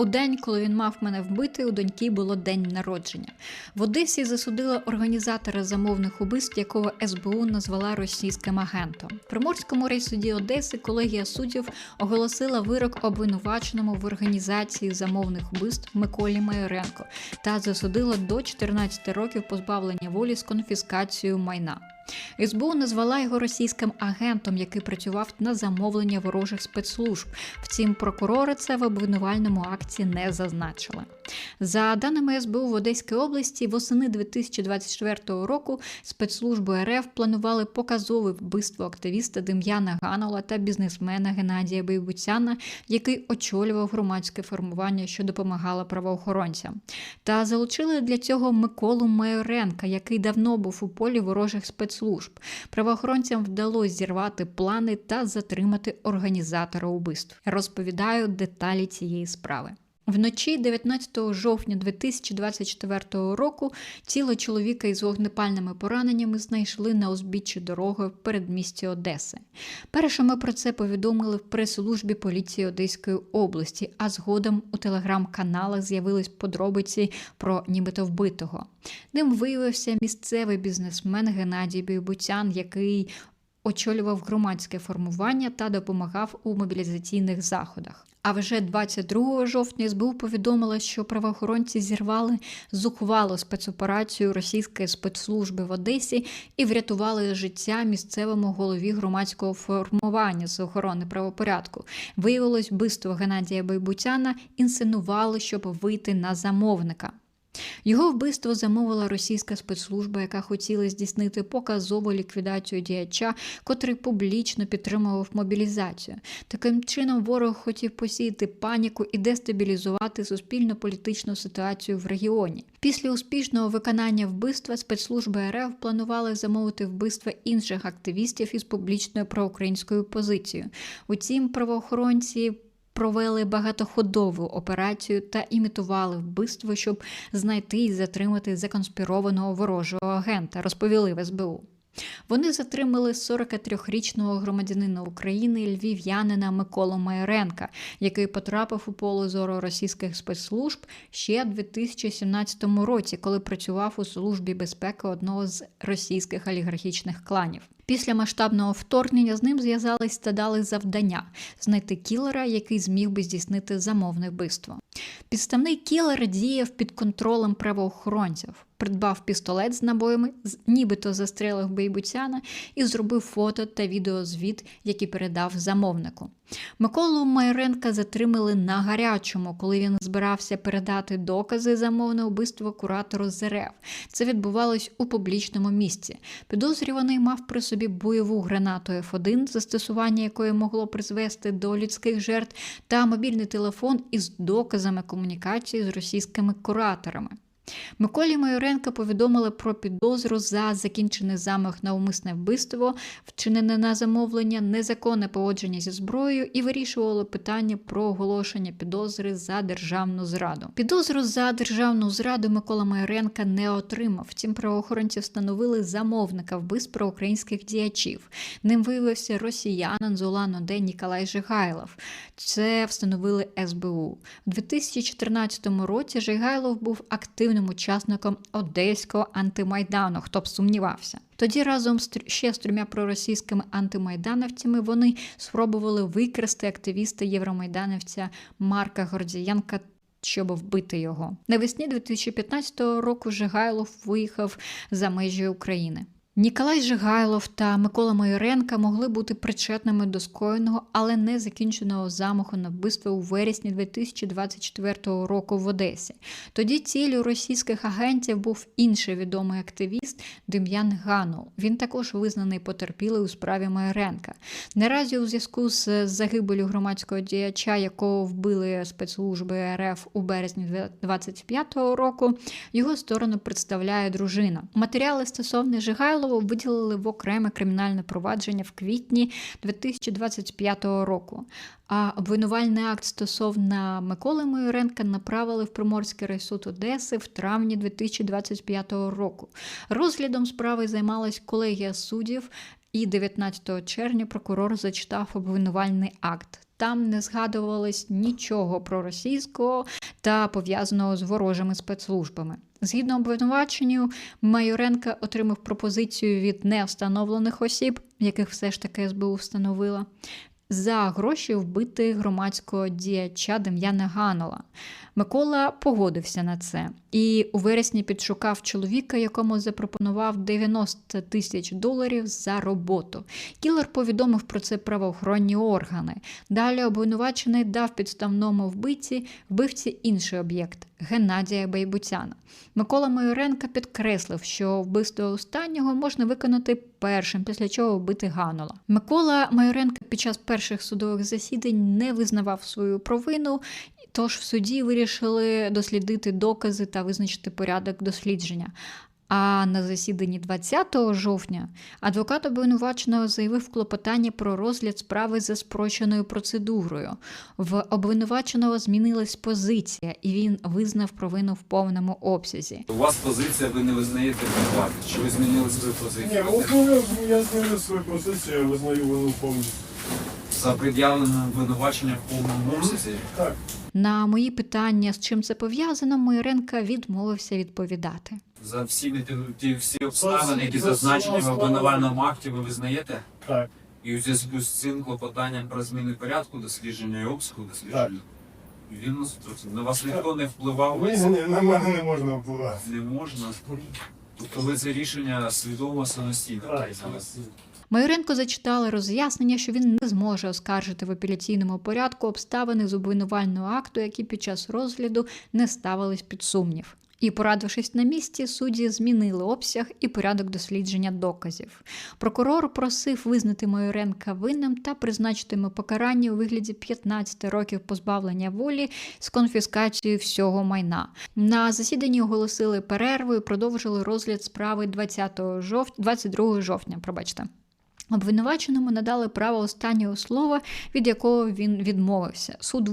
У день, коли він мав мене вбити, у доньки було день народження. В Одесі засудила організатора замовних убивств, якого СБУ назвала російським агентом. Приморському райсуді Одеси колегія суддів оголосила вирок обвинуваченому в організації замовних убивств Миколі Майоренко та засудила до 14 років позбавлення волі з конфіскацією майна. СБУ назвала його російським агентом, який працював на замовлення ворожих спецслужб. Втім, прокурори це в обвинувальному акті не зазначили. За даними СБУ в Одеській області, восени 2024 року спецслужби РФ планували показове вбивство активіста Дем'яна Ганола та бізнесмена Геннадія Бейбуцяна, який очолював громадське формування, що допомагало правоохоронцям. Та залучили для цього Миколу Майоренка, який давно був у полі ворожих спецслужб. Правоохоронцям вдалося зірвати плани та затримати організатора убивств. Розповідаю деталі цієї справи. Вночі 19 жовтня 2024 року тіло чоловіка із вогнепальними пораненнями знайшли на узбіччі дороги в передмісті Одеси. Першими про це повідомили в прес-службі поліції Одеської області, а згодом у телеграм-каналах з'явились подробиці про нібито вбитого. Ним виявився місцевий бізнесмен Геннадій Бійбуцян, який очолював громадське формування та допомагав у мобілізаційних заходах. А вже 22 жовтня СБУ повідомила, що правоохоронці зірвали зухвалу спецоперацію російської спецслужби в Одесі і врятували життя місцевому голові громадського формування з охорони правопорядку. Виявилось, вбивство Геннадія Байбутяна інсценували, щоб вийти на замовника. Його вбивство замовила російська спецслужба, яка хотіла здійснити показову ліквідацію діяча, котрий публічно підтримував мобілізацію. Таким чином, ворог хотів посіяти паніку і дестабілізувати суспільно-політичну ситуацію в регіоні. Після успішного виконання вбивства спецслужби РФ планували замовити вбивство інших активістів із публічною проукраїнською позицією. Утім, правоохоронці провели багатоходову операцію та імітували вбивство, щоб знайти і затримати законспірованого ворожого агента, розповіли в СБУ. Вони затримали 43-річного громадянина України львів'янина Миколу Майоренка, який потрапив у поле зору російських спецслужб ще в 2017 році, коли працював у службі безпеки одного з російських олігархічних кланів. Після масштабного вторгнення з ним зв'язались та дали завдання знайти кілера, який зміг би здійснити замовне вбивство. Підставний кілер діяв під контролем правоохоронців, придбав пістолет з набоями, нібито застрелив Бейбуцяна і зробив фото та відеозвіт, які передав замовнику. Миколу Майоренка затримали на гарячому, коли він збирався передати докази замовне вбивство куратору ЗРФ. Це відбувалось у публічному місці. Підозрюваний мав при собі бойову гранату F1, застосування якої могло призвести до людських жертв, та мобільний телефон із доказами комунікації з російськими кураторами. Миколі Майоренка повідомили про підозру за закінчений замах на умисне вбивство, вчинене на замовлення, незаконне поводження зі зброєю і вирішували питання про оголошення підозри за державну зраду. Підозру за державну зраду Микола Майоренка не отримав. Втім, правоохоронці встановили замовника вбивств про українських діячів. Ним виявився росіянин Золано Де Ніколай Жигайлов. Це встановили СБУ. У 2014 році Жигайлов був активним учасником одеського антимайдану, хто б сумнівався. Тоді разом ще з трьома проросійськими антимайдановцями вони спробували викрасти активіста євромайдановця Марка Гордієнка. Щоб вбити його навесні 2015 року Жигайлов виїхав за межі України. Ніколай Жигайлов та Микола Майоренка могли бути причетними до скоєного, але не закінченого замаху на вбивство у вересні 2024 року в Одесі. Тоді ціллю російських агентів був інший відомий активіст Дем'ян Ганул. Він також визнаний потерпілий у справі Майоренка. Наразі у зв'язку з загибелю громадського діяча, якого вбили спецслужби РФ у березні 2025 року, його сторону представляє дружина. Матеріали стосовно Жигайлова виділили в окреме кримінальне провадження в квітні 2025 року. А обвинувальний акт стосовно Миколи Майоренка направили в Приморський райсуд Одеси в травні 2025 року. Розглядом справи займалась колегія суддів, і 19 червня прокурор зачитав обвинувальний акт. Там не згадувалось нічого про російського та пов'язаного з ворожими спецслужбами. Згідно обвинуваченню, Майоренка отримав пропозицію від невстановлених осіб, яких все ж таки СБУ встановила, за гроші вбити громадського діяча Дем'яна Ганова. Микола погодився на це і у вересні підшукав чоловіка, якому запропонував 90 тисяч доларів за роботу. Кілер повідомив про це правоохоронні органи. Далі обвинувачений дав підставному вбивці вбивці інший об'єкт Геннадія Байбутяна. Микола Майоренка підкреслив, що вбивство останнього можна виконати першим, після чого вбити Ганола. Микола Майоренка під час перших судових засідань не визнавав свою провину. Тож в суді вирішили дослідити докази та визначити порядок дослідження. А на засіданні 20 жовтня адвокат обвинуваченого заявив клопотання про розгляд справи за спрощеною процедурою. В обвинуваченого змінилась позиція, і він визнав провину в повному обсязі. У вас позиція, ви не визнаєте винувати. Чи ви змінили свою Ні, позицію? ну я змінив свою позицію, я визнаю вину повністю. За пред'явлене обвинувачення в повному обсязі? Так. На мої питання, з чим це пов'язано, Майоренка відмовився відповідати. За всі ті, всі обставини, які зазначені в обвинувальному акті, ви визнаєте? Так. І у зв'язку з цим клопотанням про зміни порядку дослідження і обсягу дослідження. Він на вас ніхто не впливав, Ні, ні, на мене не можна впливати. не можна. Тобто ви це рішення свідомо самостійно Так. прийняли. Майоренко зачитала роз'яснення, що він не зможе оскаржити в апеляційному порядку обставини з обвинувального акту, які під час розгляду не ставились під сумнів. І, порадившись на місці, судді змінили обсяг і порядок дослідження доказів. Прокурор просив визнати Майоренка винним та призначити йому покарання у вигляді 15 років позбавлення волі з конфіскацією всього майна. На засіданні оголосили перерву і продовжили розгляд справи 20 жовтня, 22 жовтня. Пробачте. Обвинуваченому надали право останнього слова, від якого він відмовився. Суд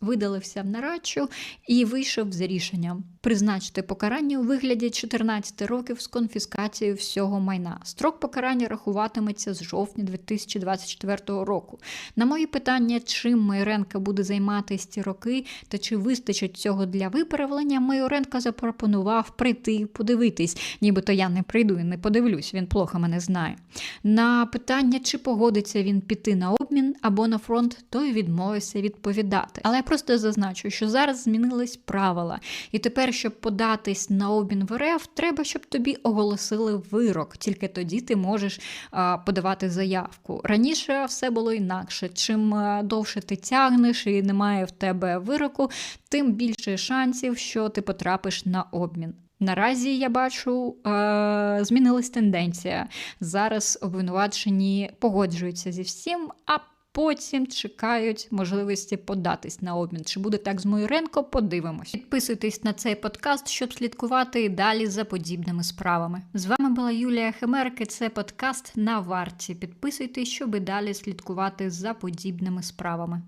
видалився, в нарадчу і вийшов з рішенням призначити покарання у вигляді 14 років з конфіскацією всього майна. Строк покарання рахуватиметься з жовтня 2024 року. На мої питання, чим Майоренка буде займатися ці роки та чи вистачить цього для виправлення, Майоренко запропонував прийти подивитись, нібито я не прийду і не подивлюсь, він плохо мене знає. На питання, чи погодиться він піти на обмін або на фронт, той відмовився відповідати. Але я просто зазначу, що зараз змінились правила, і тепер, щоб податись на обмін в РФ, треба, щоб тобі оголосили вирок. Тільки тоді ти можеш подавати заявку. Раніше все було інакше. Чим довше ти тягнеш і немає в тебе вироку, тим більше шансів, що ти потрапиш на обмін. Наразі я бачу, е, змінилась тенденція. Зараз обвинувачені погоджуються зі всім, а потім чекають можливості податись на обмін. Чи буде так з Моюренко? Подивимось. Підписуйтесь на цей подкаст, щоб слідкувати і далі за подібними справами. З вами була Юлія Хемерки. Це подкаст на варті. Підписуйтесь, щоб і далі слідкувати за подібними справами.